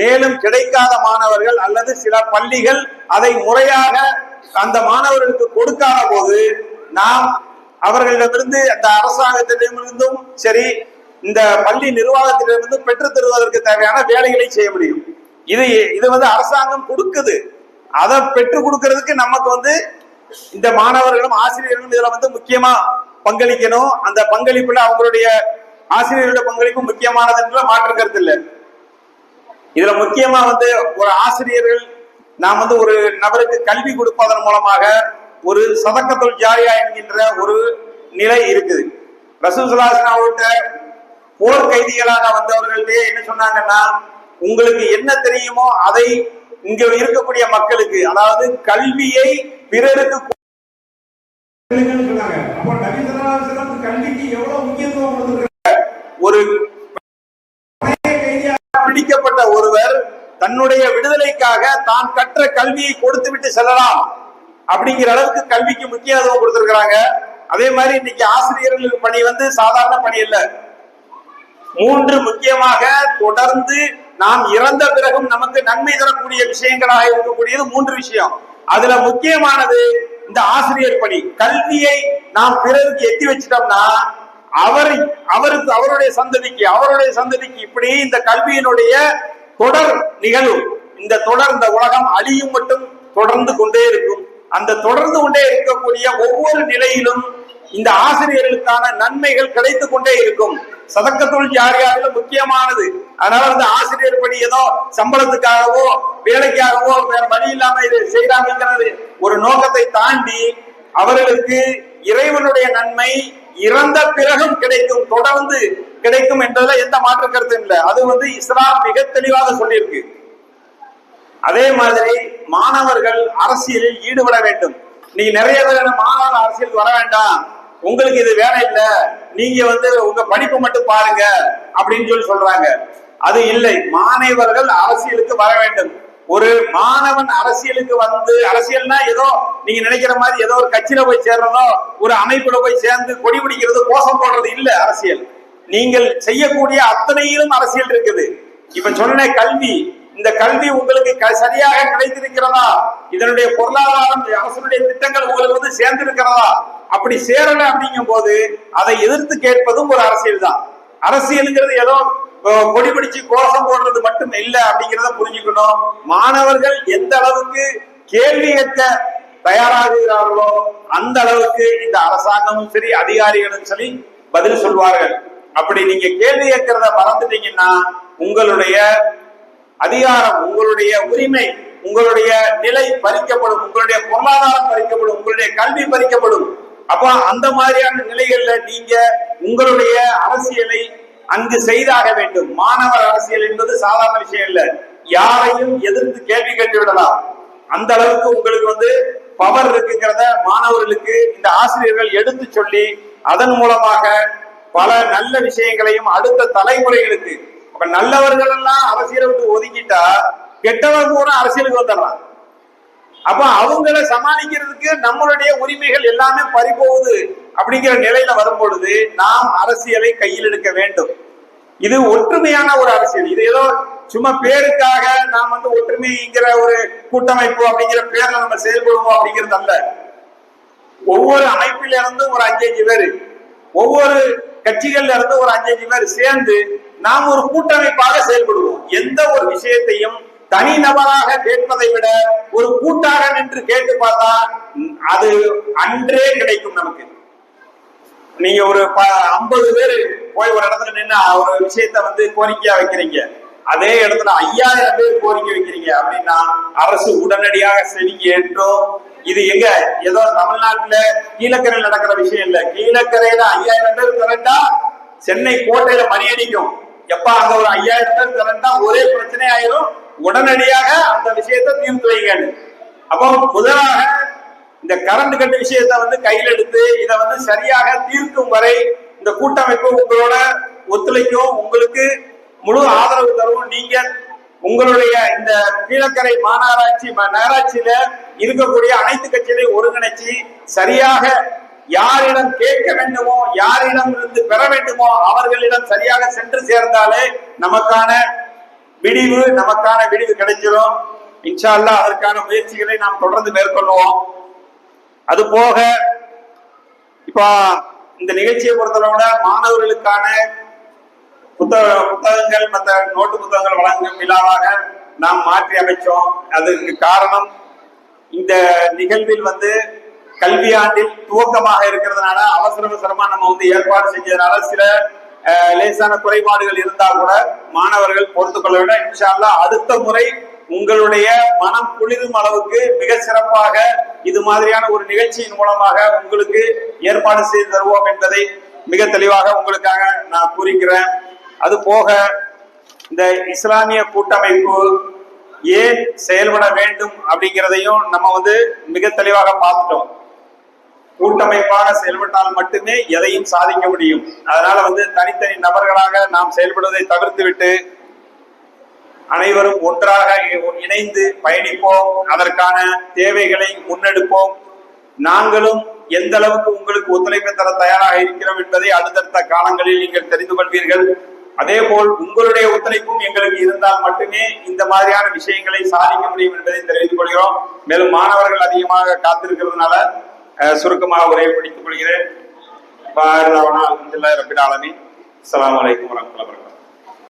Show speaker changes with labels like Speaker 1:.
Speaker 1: மேலும் கிடைக்காத மாணவர்கள் அல்லது சில பள்ளிகள் அதை முறையாக அந்த மாணவர்களுக்கு கொடுக்காத போது நாம் அவர்களிடமிருந்து அந்த அரசாங்கத்திடமிருந்தும் சரி இந்த பள்ளி நிர்வாகத்திடமிருந்து பெற்றுத் தருவதற்கு தேவையான வேலைகளை செய்ய முடியும். இது இது வந்து அரசாங்கம் கொடுக்குது. அதை பெற்றுக் கொடுக்கறதுக்கு நமக்கு வந்து இந்த மாணவர்களும் ஆசிரியர்களும் இதுல வந்து முக்கியமா பங்களிக்கணும். அந்த பங்களிப்புல அவங்களுடைய ஆசிரியர்களுடைய பங்களிப்பு முக்கியமானதுன்ற மாற்று கருத்து இல்லை. இதுல முக்கியமா வந்து ஒரு ஆசிரியர்கள் நாம் வந்து ஒரு நபருக்கு கல்வி கொடுப்பதன் மூலமாக ஒரு சதக்கத்துள் ஜாரியா என்கின்ற ஒரு நிலை இருக்குது. ரசூசுல்லாசன் அவர்கிட்ட போர் கைதிகளாக வந்தவர்களே என்ன சொன்னாங்கன்னா உங்களுக்கு என்ன தெரியுமோ அதை இங்க இருக்கக்கூடிய மக்களுக்கு அதாவது கல்வியை பிறருக்கு
Speaker 2: சொன்னாங்க.
Speaker 1: பிடிக்கப்பட்ட ஒருவர் தன்னுடைய விடுதலைக்காக தான் கற்ற கல்வியை கொடுத்து விட்டு செல்லலாம் அப்படிங்கிற அளவுக்கு கல்விக்கு முக்கியத்துவம் கொடுத்திருக்கிறாங்க. அதே மாதிரி இன்னைக்கு ஆசிரியர்களுக்கு பணி வந்து சாதாரண பணி இல்ல மூன்று முக்கியமாக தொடர்ந்து நாம் இறந்த பிறகும் நமக்கு நன்மை தரக்கூடிய விஷயங்களாக இருக்கக்கூடியது மூன்று விஷயம். அதுல முக்கியமானது இந்த ஆசிரியர் பணி. கல்வியை நாம் பிறருக்கு எத்தி வச்சிட்டோம்னா அவர் அவருக்கு அவருடைய சந்ததிக்கு அவருடைய சந்ததிக்கு இப்படி இந்த கல்வியினுடைய தொடர் நிகழ்வு இந்த தொடர் இந்த உலகம் அழியும் மட்டும் தொடர்ந்து கொண்டே இருக்கும். அந்த தொடர்ந்து கொண்டே இருக்கக்கூடிய ஒவ்வொரு நிலையிலும் இந்த ஆசிரியர்களுக்கான நன்மைகள் கிடைத்து கொண்டே இருக்கும். சதக்கத்துள் ஜாரியாவில் முக்கியமானது. அதனால வந்து ஆசிரியர் படி ஏதோ சம்பளத்துக்காகவோ வேலைக்காகவோ வேற வழி இல்லாம இது செய்யறாங்கிறது ஒரு நோக்கத்தை தாண்டி அவர்களுக்கு இறைவனுடைய நன்மை இறந்த பிறகும் கிடைக்கும் தொடர்ந்து கிடைக்கும் என்றதுல எந்த மாற்று கருத்தும் இல்லை. அது வந்து இஸ்லாம் மிக தெளிவாக சொல்லியிருக்கு. அதே மாதிரி மாணவர்கள் அரசியலில் ஈடுபட வேண்டும். நீங்க நிறைய பேரான மாணவர் அரசியலுக்கு வர வேண்டாம். உங்களுக்கு இது வேலை இல்ல. நீங்க வந்து உங்க படிப்பு மட்டும் பாருங்க அப்படின்னு சொல்லி சொல்றாங்க. அது இல்லை. மாணவர்கள் அரசியலுக்கு வர வேண்டும். ஒரு மாணவன் அரசியலுக்கு வந்து அரசியல்னா ஏதோ நீங்க நினைக்கிற மாதிரி ஏதோ ஒரு கட்சியில போய் சேர்றதோ ஒரு அமைப்புல போய் சேர்ந்து கொடி பிடிக்கிறது கோஷம் போடுறது இல்ல அரசியல். நீங்கள் செய்யக்கூடிய அத்தனையிலும் அரசியல் இருக்குது. இப்ப சொன்ன கல்வி இந்த கல்வி உங்களுக்கு க- சரியாக கிடைத்திருக்கிறதா? இதனுடைய பொருளாதாரம் அரசனுடைய திட்டங்கள் உங்களுக்கு வந்து சேர்ந்திருக்கிறதா? அப்படி சேரல அப்படிங்கும் போது அதை எதிர்த்து கேட்பதும் ஒரு அரசியல் தான். அரசியலுங்கிறது ஏதோ கொடி பிடிச்சு கோஷம் போடுறது மட்டும் இல்லை அப்படிங்கிறத புரிஞ்சுக்கணும். மாணவர்கள் எந்த அளவுக்கு கேள்வி கேட்க தயாராகிறார்களோ அந்த அளவுக்கு இந்த அரசாங்கமும் சரி அதிகாரிகளும் சரி பதில் சொல்வார்கள். அப்படி நீங்க கேள்வி கேட்கிறத மறந்துட்டீங்கன்னா உங்களுடைய அதிகாரம் உங்களுடைய உரிமை உங்களுடைய நிலை பறிக்கப்படும் உங்களுடைய பொருளாதாரம் பறிக்கப்படும் உங்களுடைய கல்வி பறிக்கப்படும். அப்போ அந்த மாதிரியான நிலைகள்ல நீங்க உங்களுடைய அரசியலை அங்கு செய்தாக வேண்டும். மாணவர் அரசியல் என்பது சாதாரண விஷயம் இல்ல. யாரையும் எதிர்த்து கேள்வி கேட்டு விடலாம். அந்த அளவுக்கு உங்களுக்கு வந்து பவர் இருக்குங்கிறத மாணவர்களுக்கு இந்த ஆசிரியர்கள் எடுத்து சொல்லி அதன் மூலமாக பல நல்ல விஷயங்களையும் அடுத்த தலைமுறைகளுக்கு அப்ப நல்லவர்கள் எல்லாம் அரசியலை விட்டு ஒதுக்கிட்டா கெட்டவங்க கூட அரசியலுக்கு வந்துடுறான் அப்ப அவங்கள சமாளிக்கிறதுக்கு நம்மளுடைய உரிமைகள் எல்லாமே பறிபோகுது அப்படிங்கிற நிலையில வரும் பொழுது நாம் அரசியலை கையில் எடுக்க வேண்டும். இது ஒற்றுமையான ஒரு அரசியல். இது ஏதோ சும்மா பேருக்காக நாம் வந்து ஒற்றுமைங்கிற ஒரு கூட்டமைப்பு அப்படிங்கிற பேர்ல நம்ம செயல்படுவோம் அப்படிங்கிறது அல்ல. ஒவ்வொரு அமைப்பில இருந்தும் ஒரு அஞ்சஞ்சு பேர் ஒவ்வொரு கட்சிகள்ல இருந்து ஒரு அஞ்சஞ்சு பேர் சேர்ந்து நாம் ஒரு கூட்டமைப்பாக செயல்படுவோம். எந்த ஒரு விஷயத்தையும் தனி நபராக கேட்பதை விட ஒரு கூட்டாக நின்று கேட்டு பார்த்தா அது அன்றே கிடைக்கும் நமக்கு. நீங்க ஒரு ஐம்பது பேர் போய் ஒரு இடத்துல நின்று ஒரு விஷயத்த வந்து கோரிக்கையா வைக்கிறீங்க. அதே இடத்துல ஐயாயிரம் பேர் கோரிக்கை வைக்கிறீங்க அப்படின்னா அரசு உடனடியாக செவிக்கு ஏற்றும் இது எங்க? ஏதோ தமிழ்நாட்டுல கீழக்கரையில் நடக்கிற விஷயம் இல்ல. கீழக்கரையில ஐயாயிரம் பேர் திரண்டா சென்னை கோட்டையில மணி அடிக்கும் எப்ப அங்க ஒரு ஐயாயிரம் பேர் திரண்டா ஒரே பிரச்சனை ஆயிரும்? உடனடியாக அந்த விஷயத்தை தீர்த்து வைங்கன்னு அப்போ முதலாக இந்த கரண்ட் கட்டு விஷயத்தை வந்து கையில் எடுத்து இதை வந்து சரியாக தீர்க்கும் வரை இந்த கூட்டமைப்பு உங்களோட ஒத்துழைக்கும். உங்களுக்கு முழு ஆதரவு தரும் நீங்க உங்களுடைய இந்த கீழக்கரை மாநகராட்சி நகராட்சியில இருக்கக்கூடிய அனைத்து கட்சிகளையும் ஒருங்கிணைச்சு சரியாக யாரிடம் கேட்க வேண்டுமோ யாரிடம் இருந்து பெற வேண்டுமோ அவர்களிடம் சரியாக சென்று சேர்ந்தாலே நமக்கான விடிவு நமக்கான விடிவு கிடைச்சிடும் இன்ஷால்லா அதற்கான முயற்சிகளை நாம் தொடர்ந்து மேற்கொள்வோம். அது போக இப்போ இந்த நிகழ்ச்சியை பொறுத்தளவுல மாணவர்களுக்கான புத்தக புத்தகங்கள் மற்ற நோட்டு புத்தகங்கள் வழங்கும் விழாவாக நாம் மாற்றி அமைச்சோம். அதற்கு காரணம் இந்த நிகழ்வில் வந்து கல்வியாண்டில் துவக்கமாக இருக்கிறதுனால அவசர அவசரமா நம்ம வந்து ஏற்பாடு செஞ்சதுனால சில லேசான குறைபாடுகள் இருந்தா கூட மாணவர்கள் பொறுத்துக்கொள்ள வேண்டும். இன்ஷால்லா அடுத்த முறை உங்களுடைய மனம் குளிரும் அளவுக்கு மிக சிறப்பாக இது மாதிரியான ஒரு நிகழ்ச்சியின் மூலமாக உங்களுக்கு ஏற்பாடு செய்து தருவோம் என்பதை மிக தெளிவாக உங்களுக்காக நான் கூறுகிறேன் அது போக இந்த இஸ்லாமிய கூட்டமைப்பு ஏன் செயல்பட வேண்டும் அப்படிங்கிறதையும் நம்ம வந்து மிக தெளிவாக பார்த்துட்டோம். கூட்டமைப்பாக செயல்பட்டால் மட்டுமே எதையும் சாதிக்க முடியும். அதனால வந்து தனித்தனி நபர்களாக நாம் செயல்படுவதை தவிர்த்து விட்டு அனைவரும் ஒன்றாக இணைந்து பயணிப்போம். அதற்கான தேவைகளை முன்னெடுப்போம். நாங்களும் எந்த அளவுக்கு உங்களுக்கு ஒத்துழைப்பு தர தயாராக இருக்கிறோம் என்பதை அடுத்தடுத்த காலங்களில் நீங்கள் தெரிந்து கொள்வீர்கள். அதே போல் உங்களுடைய ஒத்துழைப்பும் எங்களுக்கு இருந்தால் மட்டுமே இந்த மாதிரியான விஷயங்களை சாதிக்க முடியும் என்பதை தெரிவித்துக் கொள்கிறோம். மேலும் மாணவர்கள் அதிகமாக காத்திருக்கிறதுனால சுருக்கமாக உரையை பிடித்துக் கொள்கிறேன். பாரதாவனா அலமதுல்லா ரபின் ஆலமி அலாம் வலைக்கம் வரமத்துல வரகம்